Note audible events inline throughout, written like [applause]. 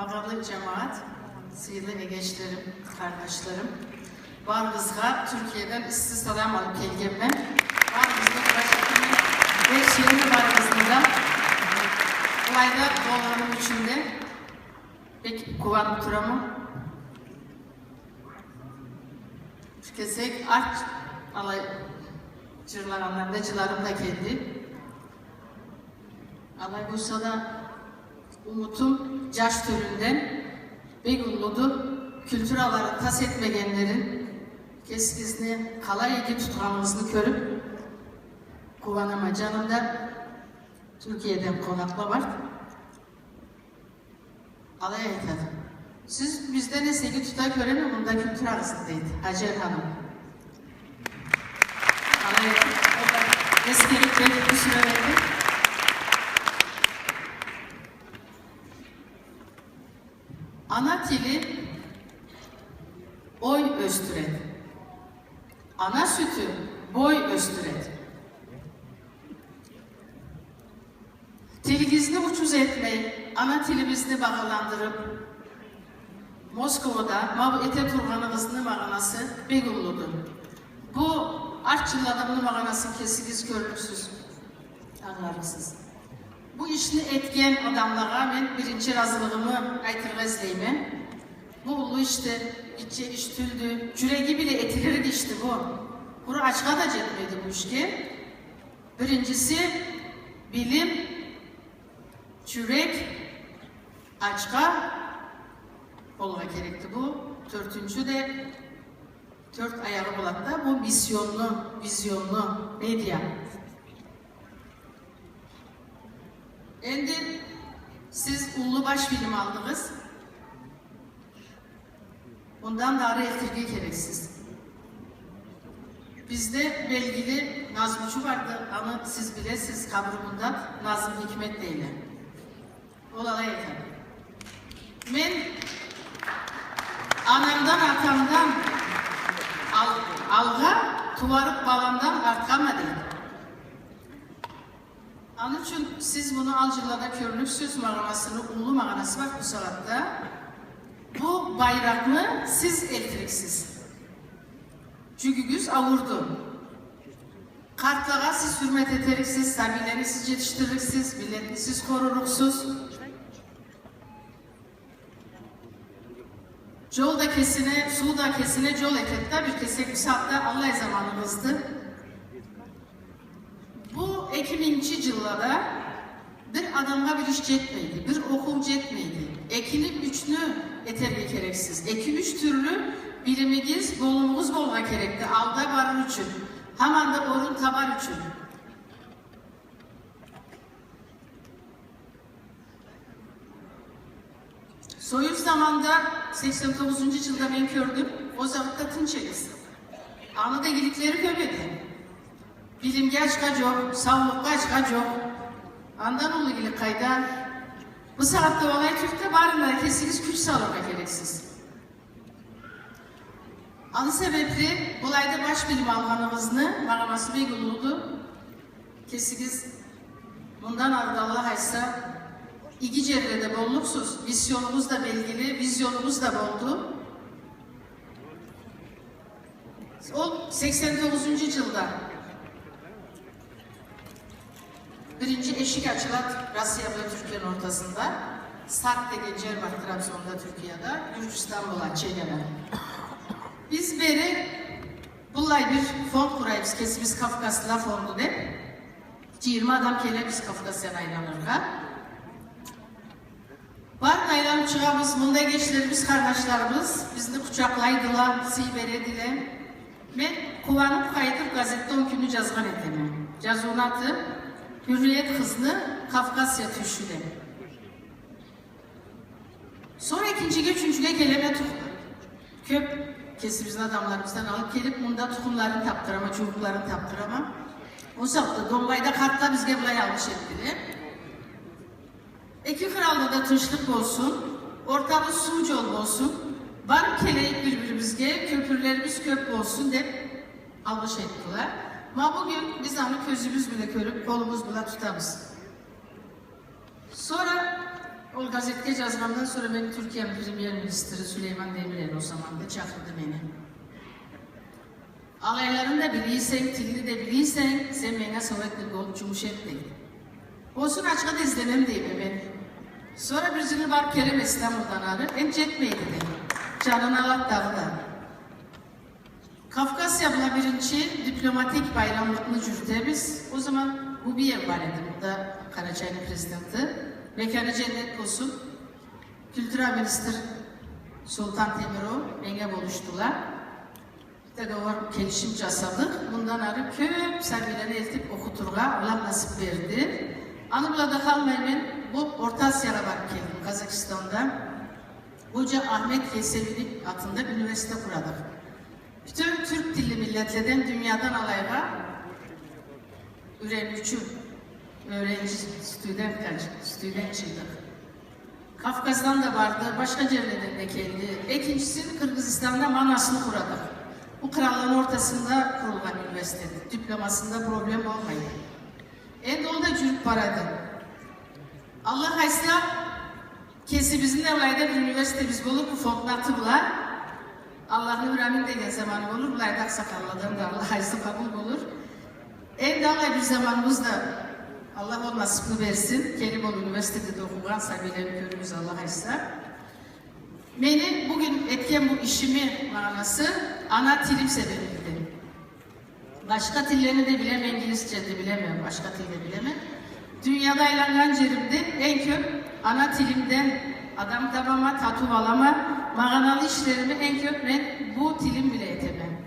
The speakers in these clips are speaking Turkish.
Bakarlı cemaat, sıyırlı egeçlerim, kardeşlerim. Vargızga Türkiye'den istisalam alıp kelgemden. Vargızga başkanı ve şehri Vargızga'da olayda dolanım içinde pek kuvan turamı tükesek aç alay cırlaranlarda cılarım da kendi. Alay Bursa'da Umut'un Caş Törü'nden Begullu'du kültür alanı tas etmegenlerin keskisini kalay eki tutkanımızını körüp kuvanama canımda Türkiye'den konakla var. Alay aytadı. Siz bizde ne segi tuta köre mi? Bunda kültür arasındaydı. Hacer Hanım. Alay aytadı. Eskilik belli bir süre Ana tili oy östüret. Ana sütü boy östüret. Tilgizni uçuz etmeyi, ana tilimizni bağlandırıp Moskova'da mav ete turganımızın mağanası Begullu'dur. Bu artçıladımın mağanası kesigiz görürsüz. Anlarısız. Bu işini etken adamlara ben birinci razılığımı aytırga izleymen. Bu ulu işte içe iştüldü. Cüregi bile etilir işte bu. Kuru açka da jetmedi bu işke. Birincisi bilim, çürek, açka olma gerekti bu. Dörtüncü de dört ayağı bulakta bu misyonlu, vizyonlu medya. Endi siz ulu baş film aldınız. Bundan daha eltirge gereksiz. Bizde belgili Nazmıcı vardı ama siz bilesiz kabrımında Nazım Hikmet değil. Olala yeter. Men anamdan atamdan al, alga tuvarıp balamdan artamadı. Onun için siz bunu Alcılar'da körünüksüz mağarasını, ulu mağarası var bu saatte. Bu bayraklı siz elektriksiz. Çünkü güz avurdu. Kartlağa siz hürmet eteriksiz, sabilerini siz yetiştirirsiniz, milletini siz koruruksuz. Jol da kesine, su da kesine, jol ekette bir kesek bir saatte Allah zamanımızdı. Bu 2000 yıllarda bir adamga bir iş yetmeydi, bir okul yetmeydi. Ekinin üçünü eterli gereksiz. Eki üç türlü bilimimiz, bolumuz bolga gerekti. Alda barın üçün. Haman da orun tabar üçün. Soyuz zamanda 89. yılda ben gördüm. O zamanında Tınçeliz. Anıda gilikleri köbedi. Bilim geç kaçok, sağlık kaç kaçok. Andan ulu gilik kayda. Bu saatte olay Türk'te barınlar kesiniz güç sağlamak gereksiz. Anı sebepli olayda baş bilim alganımızını mağaması Begulu'du. Kesiniz bundan ardı Allah aysa iki cerrede bolluksuz. Vizyonumuz da belgili, vizyonumuz da boldu. O 89. yılda birinci eşik açılat Rusya ve Türkiye'nin ortasında. Sarp yer var Trabzon'da Türkiye'de, Gürcistan bola Çege'ne. Biz beri bullay bir fond kurayız kesimiz Kafkasla fondu de. 20 adam kele biz Kafkasya aylanırga. Var aylan çığamız, bunda geçlerimiz, kardeşlerimiz bizni kucaklaydılar, siberediler. Ben kuvanıp kaydıp gazette on günü yazgan ettim. Cazunatı Hürriyet kızını Kafkasya tüşüde. Sonra ikinci üçüncüye geleme tuh. Köp kesimizin adamlarımızdan alıp gelip bunda tukumların taptırama, çubukların taptırama. O saatte Dombay'da kartla bizge bulay almış ettiler. İki kralda da tınçlık olsun, ortamız suç olsun, var keleyip birbirimizge, köpürlerimiz köp olsun de almış ettiler. Ma bugün biz onu közümüz bile körüp kolumuz bile tutamız. Sonra O gazeteye yazgandan sonra beni Türkiye'nin Premier Ministri Süleyman Demirel o zaman da çağırdı beni. Alaylarını da biliysen, tilini de biliysen, sen bana sovetli ol, cumhuriyet değil. Olsun açığa da izlemem değil beni. Sonra bir yıl var Kerem İstanbul'dan arı, en çekmeydi dedi. Canın Allah dağda. Kafkasya birinci diplomatik bayramlıkını cürtemiz. O zaman bu bir ev var idi burada Karaçay'ın prezidenti. Mekanı cennet olsun. Kültürel Minister Sultan Demirel menge buluştular. Bir de var gelişim casadık. Bundan arı köp sergilerini eltip okuturga Allah nasip verdi. Anımla da kalmayayım bu Orta Asya'ya bak geldim Kazakistan'da. Hoca Ahmet Yesevi'nin adında üniversite kuradık. Bütün Türk dilli milletlerden dünyadan alayga öğrenci, öğrenci, student, studentçiydik. Kafkas'tan da vardı, başka yerlerden de geldi. İkincisi Kırgızistan'da Manas'ını kuradık. Bu krallığın ortasında kurulan üniversite. Diplomasında problem olmaydı. En dolu da cürük paraydı. Allah haysa kesi bizim de bir üniversite biz bulur bu fondlatı bular. Allah'ın ümramin de zamanı olur. Bulayda aksakallardan [laughs] da Allah haysa kabul olur. En daha bir zamanımızda Allah o nasipini versin. Kerimol Üniversitede okuyan sabilerini görürüz Allah haysa. Beni bugün etken bu işimi manası ana tilim sebebidir. Başka dillerini de bilemem, İngilizce de bilemem, başka dil de bilemem. Dünyada ilangan yerimde en köp ana tilimden adam tabama, tatu alama, mağanalı işlerimi en köp ben bu tilim bile etemem.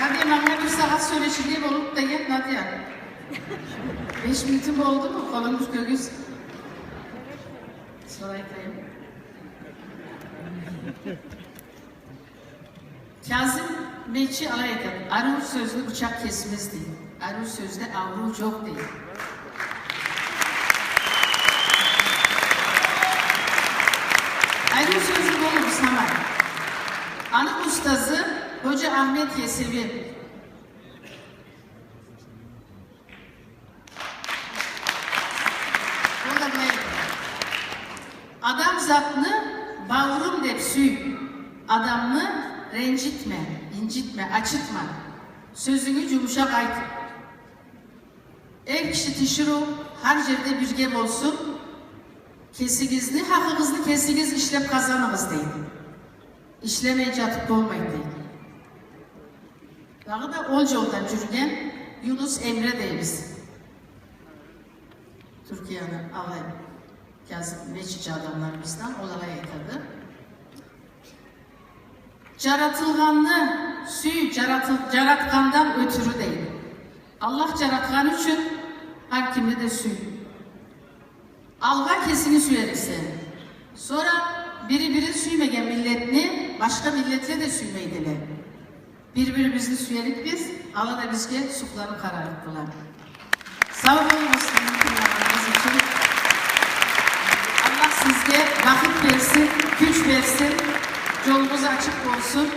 Nadia bana bir saat söyleşiliği olup da gel Nadia. Beş minutum oldu mu? Kolumuz göğüs. Sorayım. Kazım Bekçi alay eder. Arur sözlü bıçak kesmez değil. Arur sözde avru çok değil. Arur sözlü bolu Saman. Anık ustazı Hoca Ahmet Yesevi. Adam zatını bağırım dep süy. Rencitme, incitme, açıtma. Sözünü yumuşak ayt. Er kişi tişiru her yerde bir geb olsun. Kesigizli, hakkınızlı kesigiz işlep kazanırız deyin. İşlemeyince atıp olmayın deyin. Dağı da ol yoldan yürüyen Yunus Emre deyimiz. Türkiye'nin alay yazıp meçici adamlarımızdan olaya yıkadı. Caratılganlı suyu caratıl, caratkandan ötürü değil. Allah caratkan için her kimde de suyu. Alga kesini süyerirse. Sonra biri biri süymegen milletini başka milletle de süymeydiler. Birbirimizni süyerik biz, Allah da bizge suklarını kararttılar. Sağ olun Müslüman kullarınız için. Allah sizge vakit versin, güç versin, yolunuz açık olsun.